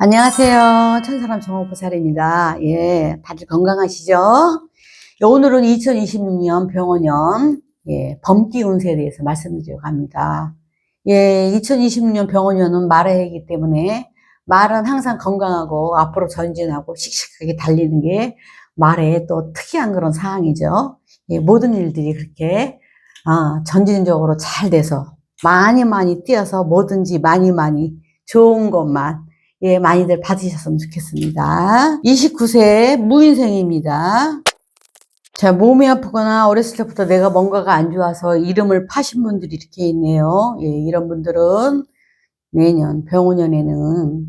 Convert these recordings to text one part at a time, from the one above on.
안녕하세요. 천사람 정호보살입니다. 예, 다들 건강하시죠? 예, 오늘은 2026년 병원년, 예, 범기 운세에 대해서 말씀드리려고 합니다. 예, 2026년 병원년은 말의 해이기 때문에 말은 항상 건강하고 앞으로 전진하고 씩씩하게 달리는 게 말의 또 특이한 그런 상황이죠. 예, 모든 일들이 그렇게, 아, 전진적으로 잘 돼서 많이 많이 뛰어서 뭐든지 많이 많이 좋은 것만 예, 많이들 받으셨으면 좋겠습니다. 29세 무인생입니다. 자, 몸이 아프거나 어렸을 때부터 내가 뭔가가 안 좋아서 이름을 파신 분들이 이렇게 있네요. 예, 이런 분들은 내년 병원년에는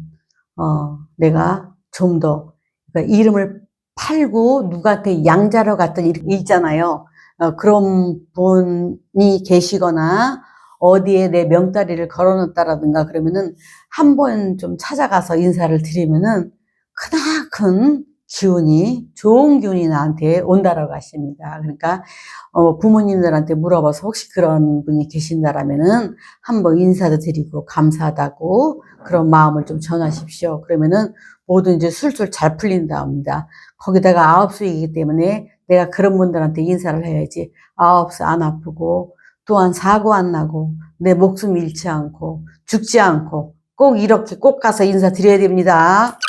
어, 내가 좀 더 그러니까 이름을 팔고 누구한테 양자로 갔던 일 있잖아요. 어, 그런 분이 계시거나 어디에 내 명다리를 걸어놨다라든가 그러면은 한 번 좀 찾아가서 인사를 드리면은 크나큰 기운이 좋은 기운이 나한테 온다라고 하십니다. 그러니까 어, 부모님들한테 물어봐서 혹시 그런 분이 계신다라면은 한번 인사도 드리고 감사하다고 그런 마음을 좀 전하십시오. 그러면은 뭐든지 술술 잘 풀린다옵니다. 거기다가 아홉 수이기 때문에 내가 그런 분들한테 인사를 해야지 아홉 수 안 아프고 또한 사고 안 나고 내 목숨 잃지 않고 죽지 않고 꼭 이렇게 꼭 가서 인사드려야 됩니다.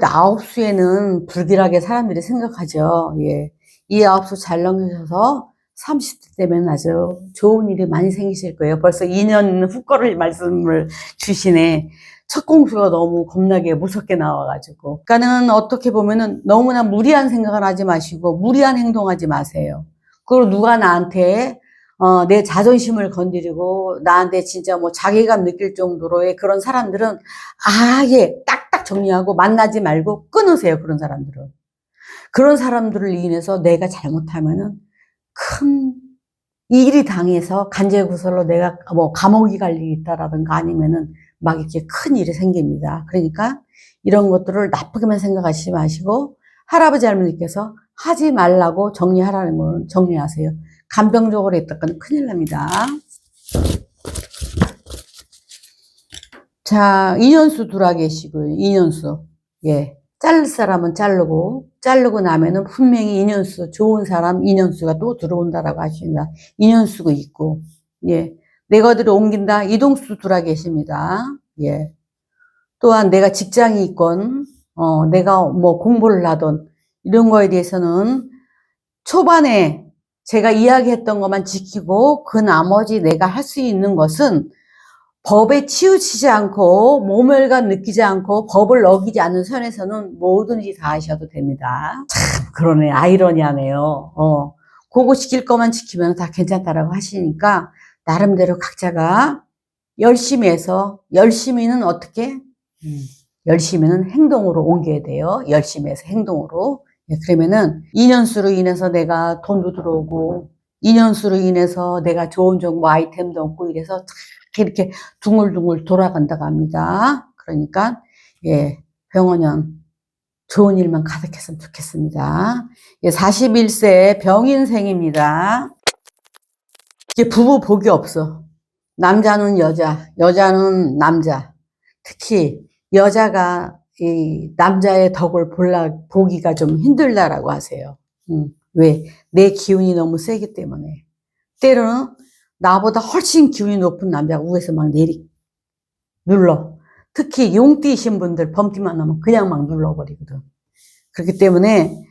아홉 수에는 불길하게 사람들이 생각하죠. 예. 이 아홉 수잘 넘기셔서 30대 되면 아주 좋은 일이 많이 생기실 거예요. 벌써 2년 후 거를 말씀을 주시네. 첫 공수가 너무 겁나게 무섭게 나와가지고. 그러니까는 어떻게 보면은 너무나 무리한 생각을 하지 마시고 무리한 행동하지 마세요. 그리고 누가 나한테 어, 내 자존심을 건드리고 나한테 진짜 뭐 자괴감 느낄 정도로의 그런 사람들은 아예 딱딱 정리하고 만나지 말고 끊으세요. 그런 사람들은. 그런 사람들을 인해서 내가 잘못하면은 큰 일이 당해서 간제구설로 내가 뭐 감옥이 갈 일이 있다라든가 아니면은 막 이렇게 큰 일이 생깁니다. 그러니까 이런 것들을 나쁘게만 생각하시지 마시고 할아버지 할머니께서 하지 말라고 정리하라는 건 정리하세요. 감병적으로 했다가는 큰일 납니다. 자, 인연수 들어와 계시고요. 인연수. 예. 자를 사람은 자르고, 자르고 나면은 분명히 인연수, 좋은 사람 인연수가 또 들어온다라고 하십니다. 인연수가 있고, 예. 내가 어디로 옮긴다? 이동수 들어와 계십니다. 예. 또한 내가 직장이 있건, 어, 내가 뭐 공부를 하던, 이런 거에 대해서는 초반에 제가 이야기했던 것만 지키고 그 나머지 내가 할 수 있는 것은 법에 치우치지 않고 모멸감 느끼지 않고 법을 어기지 않는 선에서는 뭐든지 다 하셔도 됩니다. 참 그러네 아이러니하네요. 어, 그거 지킬 것만 지키면 다 괜찮다라고 하시니까 나름대로 각자가 열심히 해서 열심히는 어떻게? 음, 열심히는 행동으로 옮겨야 돼요. 열심히 해서 행동으로. 예, 그러면은 2년수로 인해서 내가 돈도 들어오고 2년수로 인해서 내가 좋은 정보 아이템도 얻고 이래서 탁 이렇게 둥글둥글 돌아간다고 합니다. 그러니까 예, 병원년 좋은 일만 가득했으면 좋겠습니다. 예, 41세 병인생입니다. 이게 부부 복이 없어. 남자는 여자, 여자는 남자. 특히 여자가 이 남자의 덕을 볼라, 보기가 좀 힘들다라고 하세요. 음, 왜? 내 기운이 너무 세기 때문에. 때로는 나보다 훨씬 기운이 높은 남자가 위에서 막 내리, 눌러. 특히 용띠이신 분들 범띠만 하면 그냥 막 눌러버리거든. 그렇기 때문에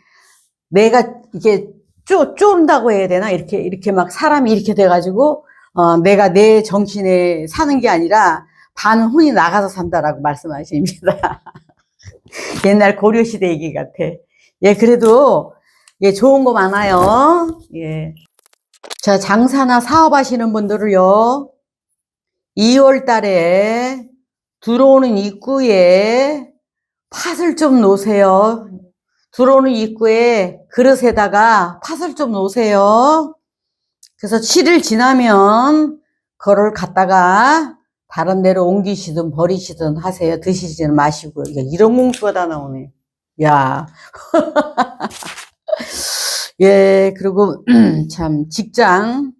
내가 이게 쪼, 쫀다고 해야 되나? 이렇게, 이렇게 막 사람이 이렇게 돼가지고, 어, 내가 내 정신에 사는 게 아니라 반은 혼이 나가서 산다라고 말씀하십니다. 옛날 고려시대 얘기 같아. 예, 그래도, 예, 좋은 거 많아요. 예. 자, 장사나 사업하시는 분들을요, 2월 달에 들어오는 입구에 팥을 좀 놓으세요. 들어오는 입구에 그릇에다가 팥을 좀 놓으세요. 그래서 7일 지나면 그걸 갖다가 다른 데로 옮기시든 버리시든 하세요. 드시지는 마시고. 야, 이런 공수가 다 나오네. 야. 예, 그리고 참 직장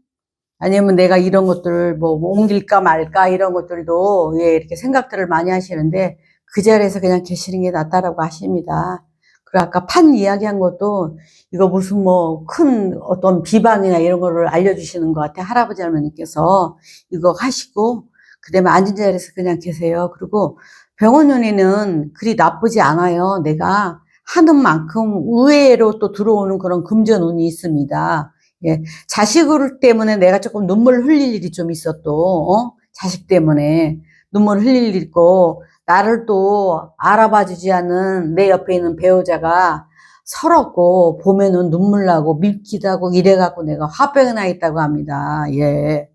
아니면 내가 이런 것들 뭐 옮길까 말까 이런 것들도 예, 이렇게 생각들을 많이 하시는데 그 자리에서 그냥 계시는 게 낫다라고 하십니다. 그리고 아까 판 이야기한 것도 이거 무슨 뭐 큰 어떤 비방이나 이런 거를 알려주시는 것 같아. 할아버지 할머니께서 이거 하시고, 그 다음에 앉은 자리에서 그냥 계세요. 그리고 병원연에는 그리 나쁘지 않아요. 내가 하는 만큼 의외로 또 들어오는 그런 금전 운이 있습니다. 예. 자식 때문에 내가 조금 눈물 흘릴 일이 좀 있어 또, 어? 자식 때문에 눈물 흘릴 일 있고, 나를 또 알아봐 주지 않는 내 옆에 있는 배우자가 서럽고, 보면은 눈물 나고, 밉기도 하고, 이래갖고 내가 화병이 나 있다고 합니다. 예.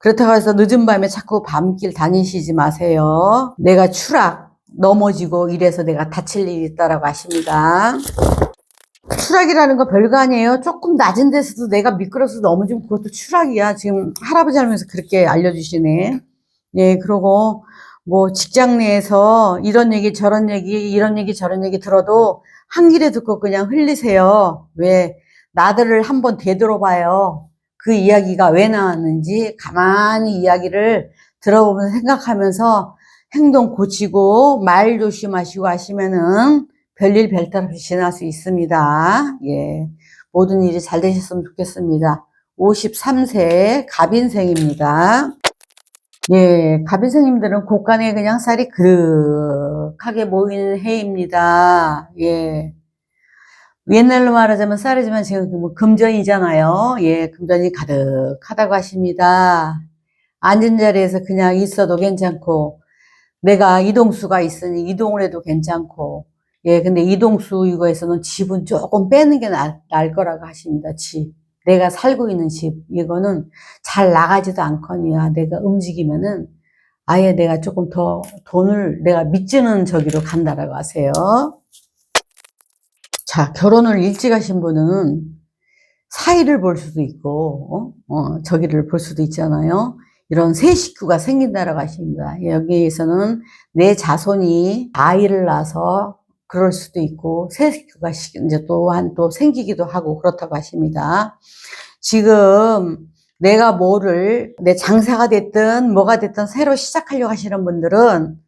그렇다고 해서 늦은 밤에 자꾸 밤길 다니시지 마세요. 내가 추락, 넘어지고 이래서 내가 다칠 일이 있다라고 하십니다. 추락이라는 거 별거 아니에요. 조금 낮은 데서도 내가 미끄러서 넘어지면 그것도 추락이야. 지금 할아버지 하면서 그렇게 알려주시네. 예, 그러고 뭐 직장 내에서 이런 얘기 저런 얘기 이런 얘기 저런 얘기 들어도 한 길에 듣고 그냥 흘리세요. 왜 나들을 한번 되돌아봐요. 그 이야기가 왜 나왔는지 가만히 이야기를 들어보면서 생각하면서 행동 고치고 말 조심하시고 하시면은 별일 별탈 없이 지날 수 있습니다. 예. 모든 일이 잘 되셨으면 좋겠습니다. 53세 갑인생입니다. 예, 갑인생님들은 곳간에 그냥 쌀이 그득하게 모이는 해입니다. 예. 옛날로 말하자면 쌀이지만 지금 뭐 금전이잖아요. 예, 금전이 가득하다고 하십니다. 앉은 자리에서 그냥 있어도 괜찮고, 내가 이동수가 있으니 이동을 해도 괜찮고, 예, 근데 이동수 이거에서는 집은 조금 빼는 게 나, 나을 거라고 하십니다. 집. 내가 살고 있는 집. 이거는 잘 나가지도 않거니와 내가 움직이면은 아예 내가 조금 더 돈을 내가 믿지는 저기로 간다라고 하세요. 자, 결혼을 일찍 하신 분은 사이를 볼 수도 있고, 어? 어, 저기를 볼 수도 있잖아요. 이런 새 식구가 생긴다라고 하십니다. 여기에서는 내 자손이 아이를 낳아서 그럴 수도 있고, 새 식구가 시- 이제 또한 또 생기기도 하고 그렇다고 하십니다. 지금 내가 뭐를, 내 장사가 됐든 뭐가 됐든 새로 시작하려고 하시는 분들은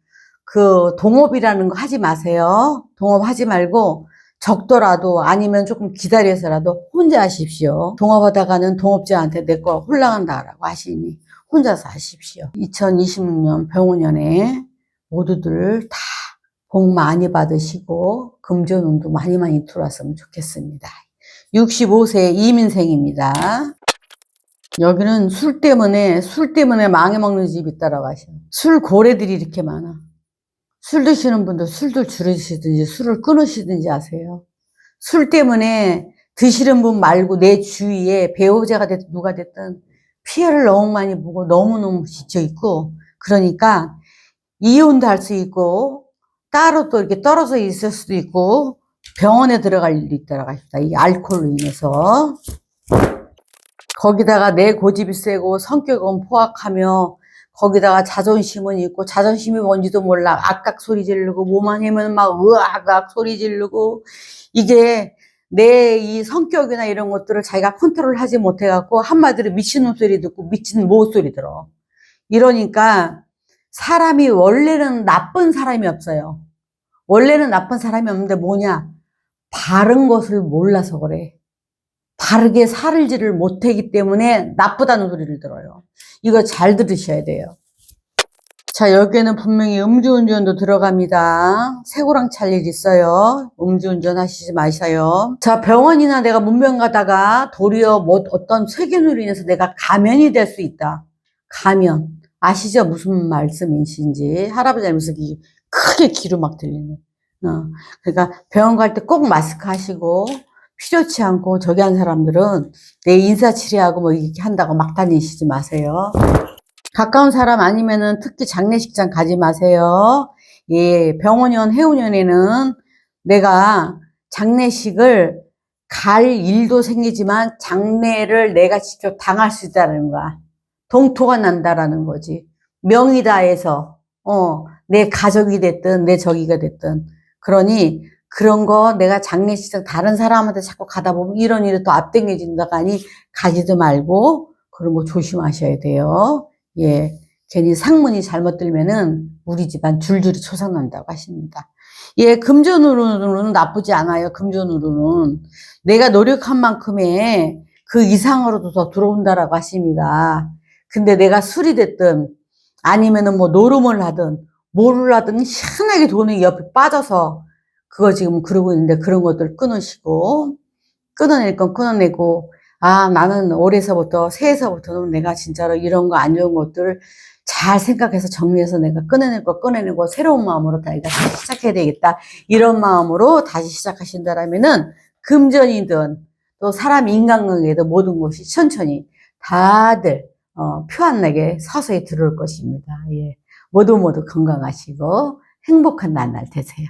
그 동업이라는 거 하지 마세요. 동업하지 말고 적더라도 아니면 조금 기다려서라도 혼자 하십시오. 동업하다가는 동업자한테 내 거 홀랑한다라고 하시니 혼자서 하십시오. 2026년 병원년에 모두들 다 복 많이 받으시고 금전운도 많이 많이 들어왔으면 좋겠습니다. 65세 이민생입니다. 여기는 술 때문에 술 때문에 망해먹는 집이 있다라고 하셔요. 술 고래들이 이렇게 많아. 술 드시는 분들 술들 줄이시든지 술을 끊으시든지 하세요. 술 때문에 드시는 분 말고 내 주위에 배우자가 됐든 누가 됐든 피해를 너무 많이 보고 너무너무 지쳐 있고 그러니까 이혼도 할 수 있고 따로 또 이렇게 떨어져 있을 수도 있고 병원에 들어갈 일도 있다라고 하십니다. 이 알코올로 인해서 거기다가 내 고집이 세고 성격은 포악하며 거기다가 자존심은 있고 자존심이 뭔지도 몰라. 악악 소리 지르고 뭐만 하면 막 으악악 소리 지르고 이게 내 이 성격이나 이런 것들을 자기가 컨트롤하지 못해갖고 한마디로 미친놈 소리 듣고 미친 모 소리 들어. 이러니까 사람이 원래는 나쁜 사람이 없어요. 원래는 나쁜 사람이 없는데 뭐냐? 바른 것을 몰라서 그래. 바르게 살을 지를 못하기 때문에 나쁘다는 소리를 들어요. 이거 잘 들으셔야 돼요. 자, 여기에는 분명히 음주운전도 들어갑니다. 새고랑 찰 일 있어요. 음주운전 하시지 마셔요. 자, 병원이나 내가 문병 가다가 도리어 뭐 어떤 세균으로 인해서 내가 가면이 될 수 있다. 가면. 아시죠? 무슨 말씀이신지. 할아버지 하면서 이 크게 귀로 막 들리네. 어. 그러니까 병원 갈 때 꼭 마스크 하시고, 필요치 않고 저기 한 사람들은 내 인사치레하고 뭐 이렇게 한다고 막 다니시지 마세요. 가까운 사람 아니면은 특히 장례식장 가지 마세요. 예, 병원연, 해운연에는 내가 장례식을 갈 일도 생기지만 장례를 내가 직접 당할 수 있다는 거야. 동토가 난다라는 거지. 명의다해서, 어, 내 가족이 됐든 내 저기가 됐든. 그러니 그런 거 내가 장례식장 다른 사람한테 자꾸 가다 보면 이런 일이 또 앞당겨진다가 아니 가지도 말고 그런 거 조심하셔야 돼요. 예. 괜히 상문이 잘못 들면은 우리 집안 줄줄이 초상난다고 하십니다. 예, 금전으로는 나쁘지 않아요. 금전으로는 내가 노력한 만큼의 그 이상으로도 더 들어온다라고 하십니다. 근데 내가 술이 됐든 아니면은 뭐 노름을 하든 뭐를 하든 희한하게 돈이 옆에 빠져서 그거 지금 그러고 있는데 그런 것들 끊으시고 끊어낼 건 끊어내고 아 나는 올해서부터 새해서부터는 내가 진짜로 이런 거 안 좋은 것들 잘 생각해서 정리해서 내가 끊어낼 거 끊어내고 새로운 마음으로 다 이거 다시 시작해야 되겠다 이런 마음으로 다시 시작하신다라면은 금전이든 또 사람 인간관계도 모든 것이 천천히 다들 어, 표안 나게 서서히 들어올 것입니다. 예. 모두 모두 건강하시고 행복한 나날 되세요.